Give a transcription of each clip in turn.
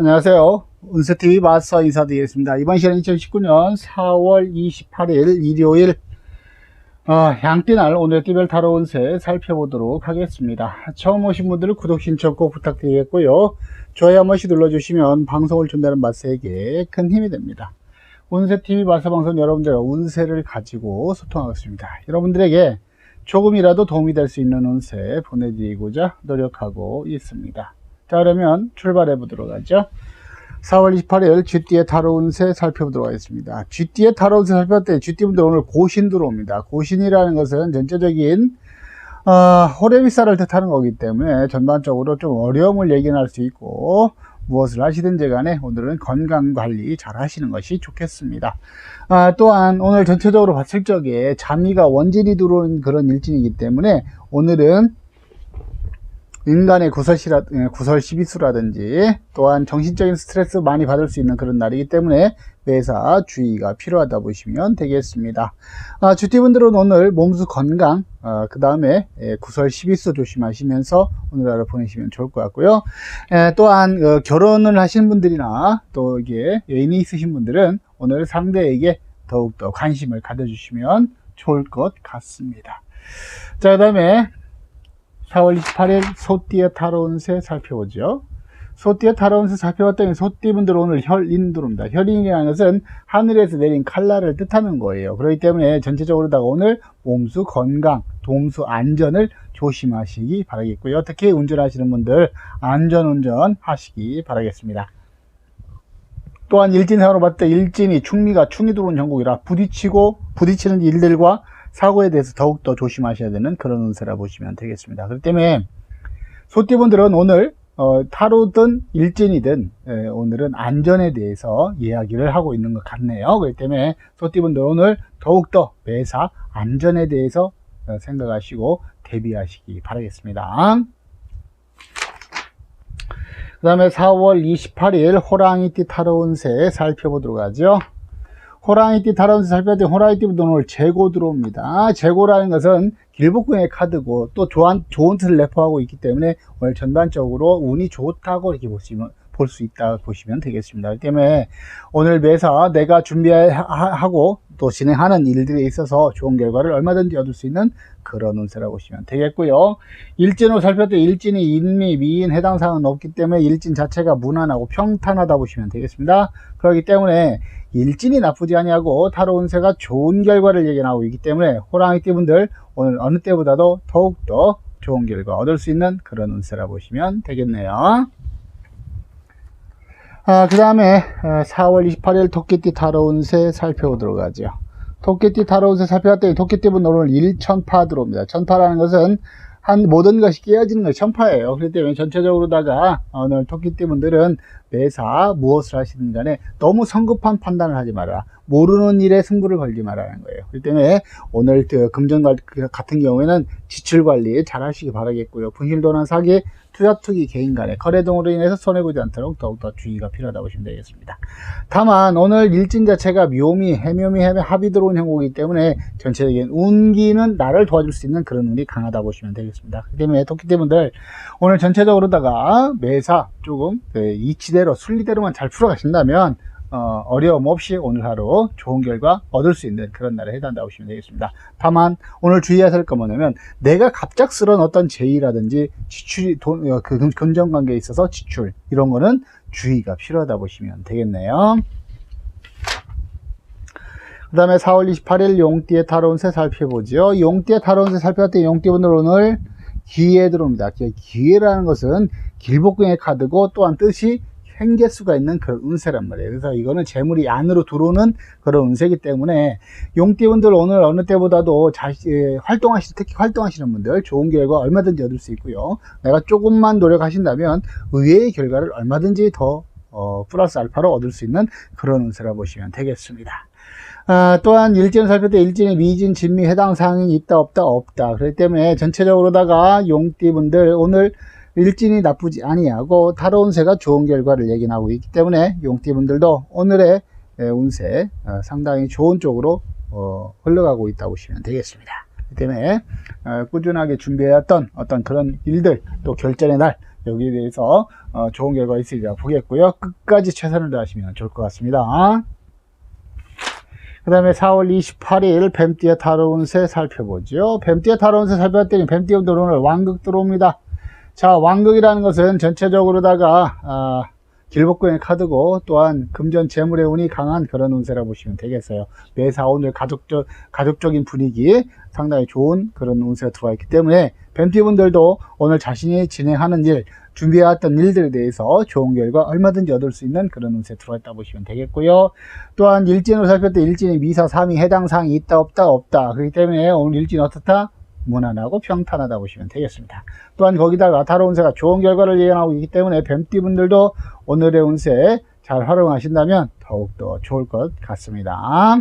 안녕하세요. 운세TV 마스터 인사드리겠습니다. 이번 시간은 2019년 4월 28일 일요일 어, 양띠날 오늘 띠별 타로 운세 살펴보도록 하겠습니다. 처음 오신 분들은 구독 신청 꼭 부탁드리겠고요. 좋아요 한 번씩 눌러주시면 방송을 준비하는 마스에게 큰 힘이 됩니다. 운세TV 마스 방송 여러분들과 운세를 가지고 소통하겠습니다. 여러분들에게 조금이라도 도움이 될 수 있는 운세 보내드리고자 노력하고 있습니다. 자 그러면 출발해 보도록 하죠. 4월 28일 쥐띠의 타로 운세 살펴보도록 하겠습니다. 쥐띠의 타로 운세 때 쥐띠분들 오늘 고신 들어옵니다. 고신이라는 것은 전체적인 어, 호레비사를 뜻하는 거기 때문에 전반적으로 좀 어려움을 예견할 수 있고 무엇을 하시든지 간에 오늘은 건강관리 잘 하시는 것이 좋겠습니다. 아, 또한 오늘 전체적으로 봤을 적에 자미가 원진이 들어오는 그런 일진이기 때문에 오늘은 인간의 구설시라, 예, 구설 시비수라든지 또한 정신적인 스트레스 많이 받을 수 있는 그런 날이기 때문에 매사 주의가 필요하다 보시면 되겠습니다. 아, 주티분들은 오늘 몸수 건강, 아, 그 다음에 구설 시비수 조심하시면서 오늘 하루 보내시면 좋을 것 같고요. 에, 또한 어, 결혼을 하신 분들이나 또 이게 여인이 있으신 분들은 오늘 상대에게 더욱더 관심을 가져주시면 좋을 것 같습니다. 자, 그 다음에 4월 28일 소띠의 타로운세 살펴보죠. 소띠의 타로운세 살펴봤더니 소띠분들 오늘 혈인 들어옵니다. 혈인이라는 것은 하늘에서 내린 칼날을 뜻하는 거예요. 그렇기 때문에 전체적으로다가 오늘 몸수 건강, 동수 안전을 조심하시기 바라겠고요. 특히 운전하시는 분들 안전운전 하시기 바라겠습니다. 또한 일진상으로 봤을 때 일진이 충미가 충이 들어온 전국이라 부딪히고 부딪히는 일들과 사고에 대해서 더욱더 조심하셔야 되는 그런 운세라 보시면 되겠습니다. 그렇기 때문에 소띠분들은 오늘 어, 타로든 일진이든 에, 오늘은 안전에 대해서 이야기를 하고 있는 것 같네요. 그렇기 때문에 소띠분들 오늘 더욱더 매사 안전에 대해서 어, 생각하시고 대비하시기 바라겠습니다. 그 다음에 4월 28일 호랑이띠 타로 운세 살펴보도록 하죠. 호랑이띠 다른 살펴봤더니 호랑이띠부터 오늘 재고 들어옵니다. 재고라는 것은 길복궁의 카드고 또 좋은, 좋은 틀을 내포하고 있기 때문에 오늘 전반적으로 운이 좋다고 이렇게 보시면 볼 수 있다 보시면 되겠습니다. 그렇기 때문에 오늘 매사 내가 준비하고 또 진행하는 일들에 있어서 좋은 결과를 얼마든지 얻을 수 있는 그런 운세라고 보시면 되겠고요. 일진으로 살펴봤더니 일진이 인미, 미인 해당 사항은 없기 때문에 일진 자체가 무난하고 평탄하다 보시면 되겠습니다. 그렇기 때문에 일진이 나쁘지 아니하고 타로 운세가 좋은 결과를 예견하고 있기 때문에 호랑이띠 분들 오늘 어느 때보다도 더욱더 좋은 결과 얻을 수 있는 그런 운세라 보시면 되겠네요. 아, 그 다음에 4월 28일 토끼띠 타로 운세 살펴보도록 하죠. 토끼띠 타로 운세 살펴봤더니 토끼띠분 오늘 1천파 들어옵니다. 천파라는 것은 한 모든 것이 깨어지는 것이 천파예요. 그렇기 때문에 전체적으로다가 오늘 토끼띠 분들은 매사 무엇을 하시든 간에 너무 성급한 판단을 하지 마라. 모르는 일에 승부를 걸지 말라는 거예요. 그렇기 때문에 오늘 그 금전 같은 경우에는 지출 관리 잘 하시기 바라겠고요. 분실도난 사기, 투자 투기 개인 간의 거래 등으로 인해서 손해보지 않도록 더욱더 주의가 필요하다고 보시면 되겠습니다. 다만 오늘 일진 자체가 묘미, 해묘미, 해묘 합이 들어온 형국이기 때문에 전체적인 운기는 나를 도와줄 수 있는 그런 운이 강하다 보시면 되겠습니다. 그렇기 때문에 토끼띠분들 오늘 전체적으로다가 매사 조금 그 이치대 로 순리대로만 잘 풀어가신다면 어, 려움 없이 오늘 하루 좋은 결과 얻을 수 있는 그런 날에 해당한다고 보시면 되겠습니다. 다만 오늘 주의해야 할 건 뭐냐면 내가 갑작스러운 어떤 제의라든지 지출이 돈, 어, 그 금전 관계에 있어서 지출 이런 거는 주의가 필요하다 보시면 되겠네요. 그 다음에 4월 28일 용띠의 타로운세 살펴보죠. 용띠의 타로운세 살펴봤더니 용띠분들 오늘 기회 들어옵니다. 기회라는 것은 길복궁의 카드고 또한 뜻이 횡개수가 있는 그런 운세란 말이에요. 그래서 이거는 재물이 안으로 들어오는 그런 운세이기 때문에 용띠분들 오늘 어느 때보다도 자시, 예, 활동하시 특히 활동하시는 분들 좋은 결과 얼마든지 얻을 수 있고요. 내가 조금만 노력하신다면 의외의 결과를 얼마든지 더 어, 플러스 알파로 얻을 수 있는 그런 운세라 보시면 되겠습니다. 아, 또한 일진을 살펴볼 때 일진의 미진, 진미 해당 사항이 있다 없다 없다. 그렇기 때문에 전체적으로다가 용띠분들 오늘 일진이 나쁘지 아니하고 타로 운세가 좋은 결과를 예견하고 있기 때문에 용띠분들도 오늘의 운세 어, 상당히 좋은 쪽으로 어, 흘러가고 있다고 보시면 되겠습니다. 그 때문에 어, 꾸준하게 준비해왔던 어떤 그런 일들 또 결전의 날 여기에 대해서 어, 좋은 결과 있으리라 보겠고요. 끝까지 최선을 다하시면 좋을 것 같습니다. 그 다음에 4월 28일 뱀띠의 타로 운세 살펴보죠. 뱀띠의 타로 운세 살펴봤더니 뱀띠 운들 오늘 왕극 들어옵니다. 자, 왕극이라는 것은 전체적으로다가 아, 길복권의 카드고 또한 금전 재물의 운이 강한 그런 운세라 보시면 되겠어요. 매사 오늘 가족적 가족적인 분위기 상당히 좋은 그런 운세가 들어와 있기 때문에 뱀띠분들도 오늘 자신이 진행하는 일 준비해왔던 일들에 대해서 좋은 결과 얼마든지 얻을 수 있는 그런 운세 들어와 있다 보시면 되겠고요. 또한 일진으로 살펴볼 때 일진이 미사 3이 해당 사항이 있다 없다 없다 그렇기 때문에 오늘 일진 어떻다? 무난하고 평탄하다 보시면 되겠습니다. 또한 거기다가 타로 운세가 좋은 결과를 예언하고 있기 때문에 뱀띠 분들도 오늘의 운세 잘 활용하신다면 더욱더 좋을 것 같습니다.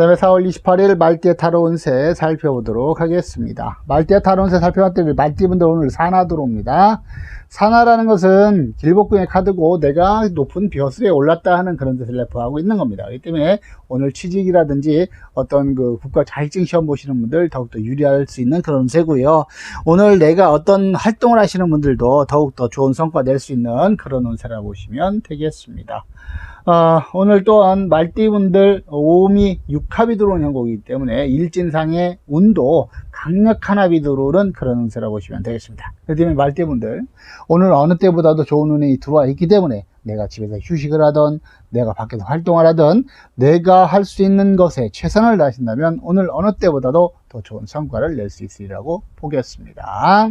그 다음에 4월 28일 말띠의 타로 운세 살펴보도록 하겠습니다. 말띠의 타로 운세 살펴봤더니 말띠분들 오늘 산화 들어옵니다. 산화라는 것은 길복궁의 카드고 내가 높은 벼슬에 올랐다 하는 그런 뜻을 내포하고 있는 겁니다. 그렇기 때문에 오늘 취직이라든지 어떤 그 국가 자격증 시험 보시는 분들 더욱더 유리할 수 있는 그런 운세고요. 오늘 내가 어떤 활동을 하시는 분들도 더욱더 좋은 성과 낼 수 있는 그런 운세라 보시면 되겠습니다. 어, 오늘 또한 말띠분들 5미 6합이 들어오는 형국이기 때문에 일진상의 운도 강력한 합이 들어오는 그런 운세라 보시면 되겠습니다. 그렇기 때문에 말띠분들 오늘 어느 때보다도 좋은 운이 들어와 있기 때문에 내가 집에서 휴식을 하던 내가 밖에서 활동을 하던 내가 할 수 있는 것에 최선을 다하신다면 오늘 어느 때보다도 더 좋은 성과를 낼 수 있으리라고 보겠습니다.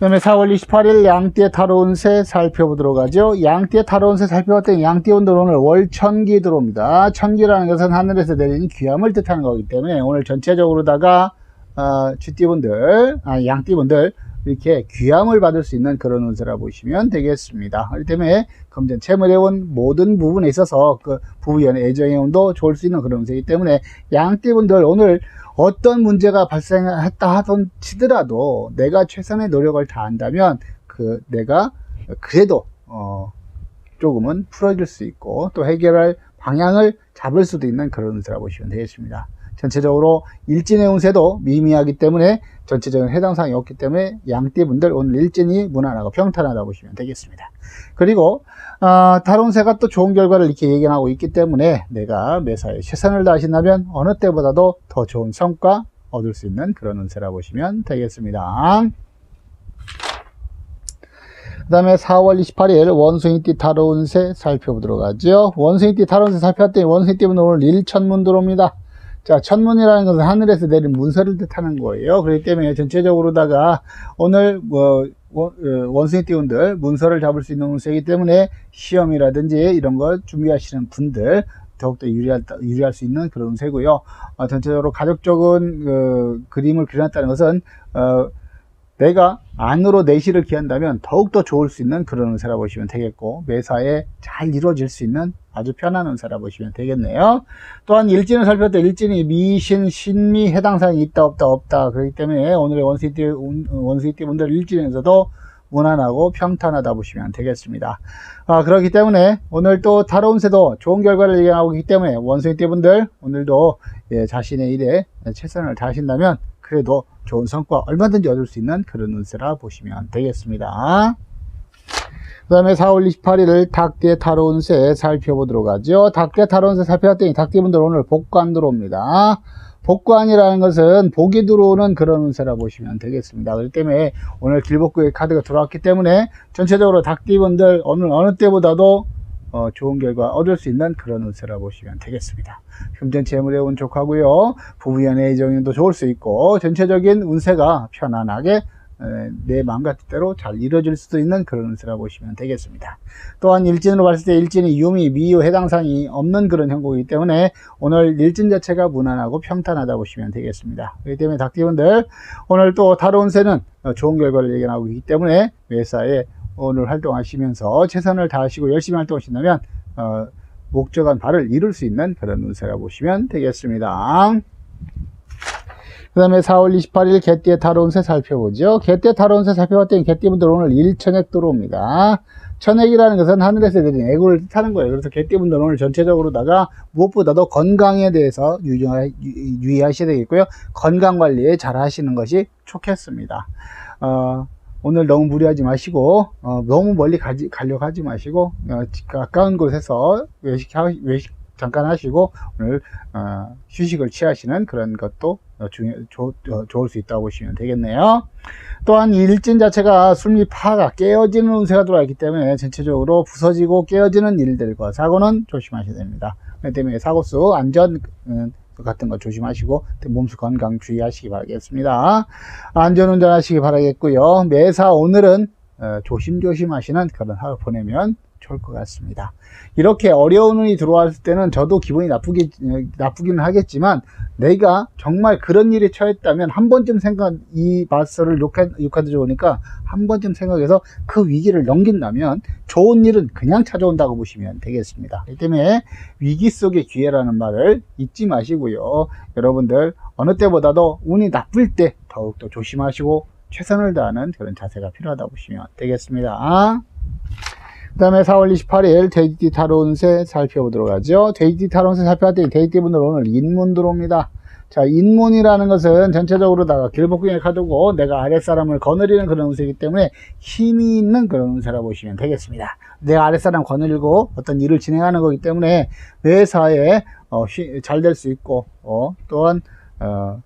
그 다음에 4월 28일 양띠의 타로운 새 살펴보도록 하죠. 양띠의 타로운 새 살펴봤더니 양띠 온도 오늘 월천기 들어옵니다. 천기라는 것은 하늘에서 내리는 귀함을 뜻하는 거기 때문에 오늘 전체적으로다가 어, 쥐띠분들, 아, 양띠분들 이렇게 귀함을 받을 수 있는 그런 운세라 보시면 되겠습니다. 그렇기 때문에 금전 채물의 운 모든 부분에 있어서 그 부부연의 애정의 운도 좋을 수 있는 그런 운세이기 때문에 양띠분들 오늘 어떤 문제가 발생했다 하던 치더라도 내가 최선의 노력을 다한다면 그 내가 그래도 어 조금은 풀어질 수 있고 또 해결할 방향을 잡을 수도 있는 그런 운세라 보시면 되겠습니다. 전체적으로 일진의 운세도 미미하기 때문에 전체적인 해당 사항이 없기 때문에 양띠분들 오늘 일진이 무난하고 평탄하다 보시면 되겠습니다. 그리고 어, 다운세가 또 좋은 결과를 이렇게 예견하고 있기 때문에 내가 매사에 최선을 다하신다면 어느 때보다도 더 좋은 성과 얻을 수 있는 그런 운세라 보시면 되겠습니다. 그 다음에 4월 28일 원숭이띠 타로운세 살펴보도록 하죠. 원숭이띠 타로운세 살펴봤더니 원숭이띠는 오늘 일천문 들어옵니다. 자, 천문이라는 것은 하늘에서 내린 문서를 뜻하는 거예요. 그렇기 때문에 전체적으로다가 오늘 뭐 원, 어, 원숭이 띠운들 문서를 잡을 수 있는 운세이기 때문에 시험이라든지 이런 거 준비하시는 분들 더욱더 유리할, 유리할 수 있는 그런 운세고요. 어, 전체적으로 가족적인 그, 그림을 그려놨다는 것은 어, 내가 안으로 내실을 기한다면 더욱더 좋을 수 있는 그런 운세라 보시면 되겠고 매사에 잘 이루어질 수 있는 아주 편한 운세라 보시면 되겠네요. 또한 일진을 살펴볼 때 일진이 미신, 신미 해당 사항이 있다 없다 없다 그렇기 때문에 오늘의 원수이띠 원수이띠 분들 일진에서도 무난하고 평탄하다 보시면 되겠습니다. 아, 그렇기 때문에 오늘 또 다로운세도 좋은 결과를 예견하고 있기 때문에 원수이띠 분들 오늘도 예, 자신의 일에 최선을 다하신다면 그래도 좋은 성과 얼마든지 얻을 수 있는 그런 운세라 보시면 되겠습니다. 그 다음에 4월 28일 닭띠의 타로 운세 살펴보도록 하죠. 닭띠의 타로 운세 살펴봤더니 닭띠분들 오늘 복관 들어옵니다. 복관이라는 것은 복이 들어오는 그런 운세라 보시면 되겠습니다. 그렇기 때문에 오늘 길복구의 카드가 들어왔기 때문에 전체적으로 닭띠분들 오늘 어느 때보다도 어, 좋은 결과 얻을 수 있는 그런 운세라 보시면 되겠습니다. 금전 재물의 운 좋하고요. 부부연의 애정도 좋을 수 있고 전체적인 운세가 편안하게 내 마음과 뜻대로 잘 이루어질 수도 있는 그런 운세라 보시면 되겠습니다. 또한 일진으로 봤을 때 일진이 유미, 미유 해당상이 없는 그런 형국이기 때문에 오늘 일진 자체가 무난하고 평탄하다 보시면 되겠습니다. 그렇기 때문에 닭띠분들 오늘 또 다른 운세는 좋은 결과를 예견하고 있기 때문에 회사에 오늘 활동하시면서 최선을 다하시고 열심히 활동하신다면 어, 목적한 바를 이룰 수 있는 그런 운세라 보시면 되겠습니다. 그 다음에 4월 28일 개띠의 타로 운세 살펴보죠. 개띠의 타로 운세 살펴봤더니 개띠분들 오늘 일청액 들어옵니다. 천액이라는 것은 하늘에서 내린 애구를 뜻하는 거예요. 그래서 개띠분들은 오늘 전체적으로다가 무엇보다도 건강에 대해서 유의하셔야 되겠고요. 건강 관리에 잘 하시는 것이 좋겠습니다. 어, 오늘 너무 무리하지 마시고 어, 너무 멀리 가지, 가려고 하지 마시고 어, 가까운 곳에서 외식, 하- 외식 잠깐 하시고 오늘 어, 휴식을 취하시는 그런 것도 어, 중요, 좋, 어, 좋을 수 있다고 보시면 되겠네요. 또한 이 일진 자체가 술미 파가 깨어지는 운세가 들어왔기 때문에 전체적으로 부서지고 깨어지는 일들과 사고는 조심하셔야 됩니다. 그렇기 때문에 사고수 안전 음, 같은 거 조심하시고 몸수 건강 주의하시기 바라겠습니다. 안전운전 하시기 바라겠고요. 매사 오늘은 어, 조심조심 하시는 그런 하루 보내면 좋을 것 같습니다. 이렇게 어려운 운이 들어왔을 때는 저도 기분이 나쁘기, 나쁘기는 하겠지만 내가 정말 그런 일에 처했다면 한 번쯤 생각, 이 마스터를 욕한, 욕하드 좋으니까 한 번쯤 생각해서 그 위기를 넘긴다면 좋은 일은 그냥 찾아온다고 보시면 되겠습니다. 이 때문에 위기 속의 기회라는 말을 잊지 마시고요. 여러분들 어느 때보다도 운이 나쁠 때 더욱더 조심하시고 최선을 다하는 그런 자세가 필요하다 고 보시면 되겠습니다. 그 다음에 4월 28일 데이티 타로 운세 살펴보도록 하죠. 데이티 타로 운세 살펴봤더니 데이티 분들 오늘 인문 들어옵니다. 자, 인문이라는 것은 전체적으로 다가 길복궁의 카드고 내가 아랫사람을 거느리는 그런 운세이기 때문에 힘이 있는 그런 운세라 보시면 되겠습니다. 내가 아랫사람 거느리고 어떤 일을 진행하는 거기 때문에 회사에 어, 잘 될 수 있고 어, 또한 어,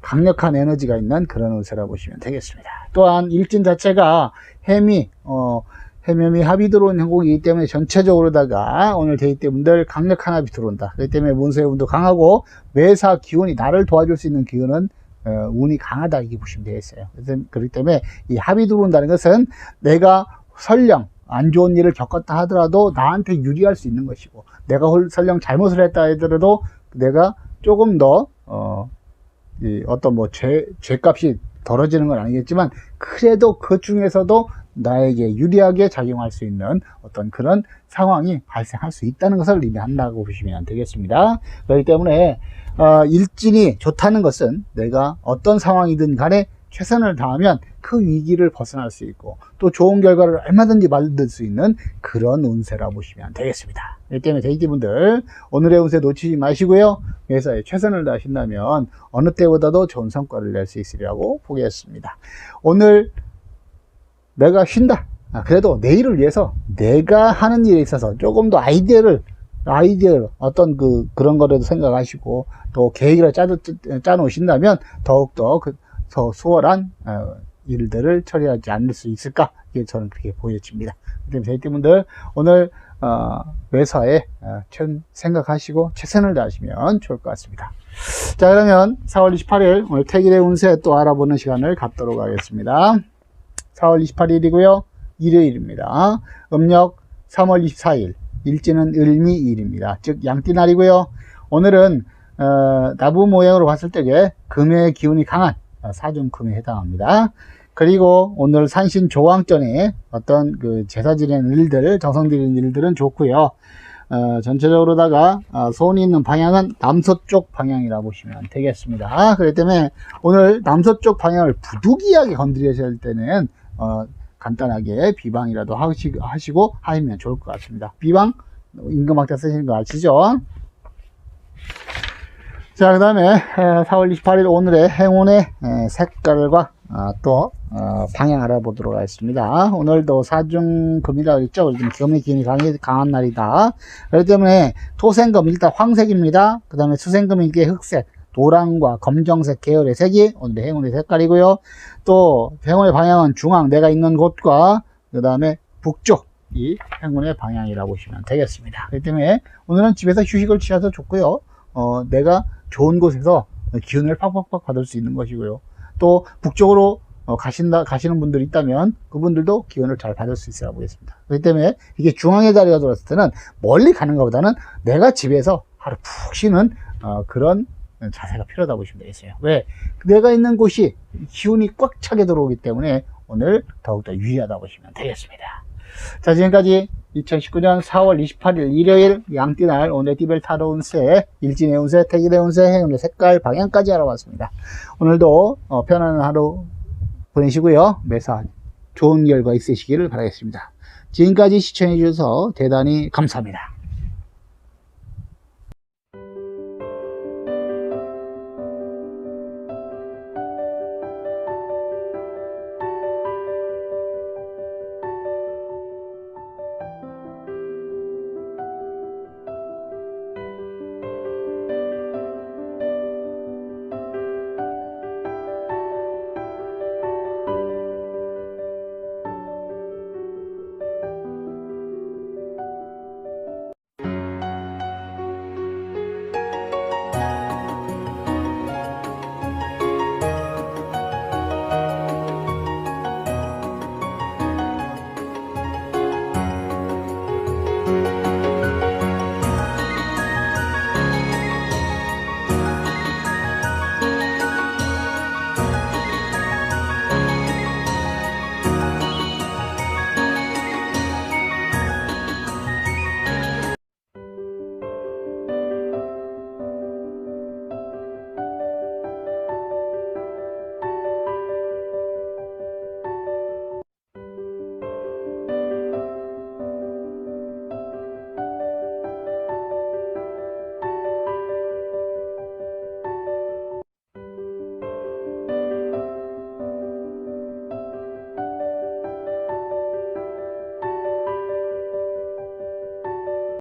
강력한 에너지가 있는 그런 운세라 보시면 되겠습니다. 또한 일진 자체가 해미 어, 해면이 합이 들어온 행복이기 때문에 전체적으로다가 오늘 데이트 분들 강력한 합이 들어온다. 그렇기 때문에 문서의 운도 강하고 매사 기운이 나를 도와줄 수 있는 기운은 어, 운이 강하다 이렇게 보시면 되겠어요. 그렇기 때문에 이 합이 들어온다는 것은 내가 설령 안 좋은 일을 겪었다 하더라도 나한테 유리할 수 있는 것이고 내가 홀- 설령 잘못을 했다 하더라도 내가 조금 더 어, 이 어떤 뭐 죄, 죄값이 덜어지는 건 아니겠지만 그래도 그 중에서도 나에게 유리하게 작용할 수 있는 어떤 그런 상황이 발생할 수 있다는 것을 의미한다고 보시면 되겠습니다. 그렇기 때문에 어, 일진이 좋다는 것은 내가 어떤 상황이든 간에 최선을 다하면 그 위기를 벗어날 수 있고 또 좋은 결과를 얼마든지 만들 수 있는 그런 운세라 보시면 되겠습니다. 그렇기 때문에 데이지분들 오늘의 운세 놓치지 마시고요. 회사에 최선을 다하신다면 어느 때보다도 좋은 성과를 낼 수 있으리라고 보겠습니다. 오늘 내가 쉰다. 아, 그래도 내일을 위해서 내가 하는 일에 있어서 조금 더 아이디어를 아이디어 어떤 그 그런 거라도 생각하시고 또 계획을 짜, 짜 놓으신다면 더욱더 그, 더 수월한 어, 일들을 처리하지 않을 수 있을까 이게 저는 그렇게 보여집니다. 때문에 저희분들 오늘 어, 회사에 어, 천 생각하시고 최선을 다하시면 좋을 것 같습니다. 자 그러면 4월 28일 오늘 태길의 운세 또 알아보는 시간을 갖도록 하겠습니다. 4월 28일이고요. 일요일입니다. 음력 3월 24일, 일지는 을미일입니다. 즉 양띠날이고요. 오늘은 어, 나부 모양으로 봤을 때에 금의 기운이 강한 어, 사중금에 해당합니다. 그리고 오늘 산신 조왕전에 어떤 그 제사 지내는 일들, 정성 드리는 일들은 좋고요. 어, 전체적으로다가 어, 소원이 있는 방향은 남서쪽 방향이라 보시면 되겠습니다. 그렇기 때문에 오늘 남서쪽 방향을 부득이하게 건드리셔야 할 때는 어, 간단하게 비방이라도 하시, 하시고 하시면 좋을 것 같습니다. 비방 임금학자 쓰시는 거 아시죠? 자, 그 다음에 4월 28일 오늘의 행운의 에, 색깔과 아, 또 어, 방향 알아보도록 하겠습니다. 오늘도 사중금이라고 했죠. 그래서 금의 기운이 강한 날이다. 그렇기 때문에 토생금 일단 황색입니다. 그 다음에 수생금이 게 흑색, 노랑과 검정색 계열의 색이 오늘의 행운의 색깔이고요. 또 행운의 방향은 중앙 내가 있는 곳과 그 다음에 북쪽 이 행운의 방향이라고 보시면 되겠습니다. 그렇기 때문에 오늘은 집에서 휴식을 취해서 좋고요. 어, 내가 좋은 곳에서 기운을 팍팍팍 받을 수 있는 것이고요. 또 북쪽으로 어, 가신다 가시는 분들이 있다면 그분들도 기운을 잘 받을 수 있으라 보겠습니다. 그렇기 때문에 이게 중앙의 자리가 들어왔을 때는 멀리 가는 것보다는 내가 집에서 하루 푹 쉬는 어, 그런 자세가 필요하다 보시면 되겠어요. 왜? 내가 있는 곳이 기운이 꽉 차게 들어오기 때문에 오늘 더욱더 유리하다 보시면 되겠습니다. 자, 지금까지 2019년 4월 28일 일요일 양띠날 오늘 띠별 타로 운세, 일진의 운세, 태길의 운세, 행운의 색깔, 방향까지 알아봤습니다. 오늘도 어, 편안한 하루 보내시고요. 매사 좋은 결과 있으시기를 바라겠습니다. 지금까지 시청해 주셔서 대단히 감사합니다.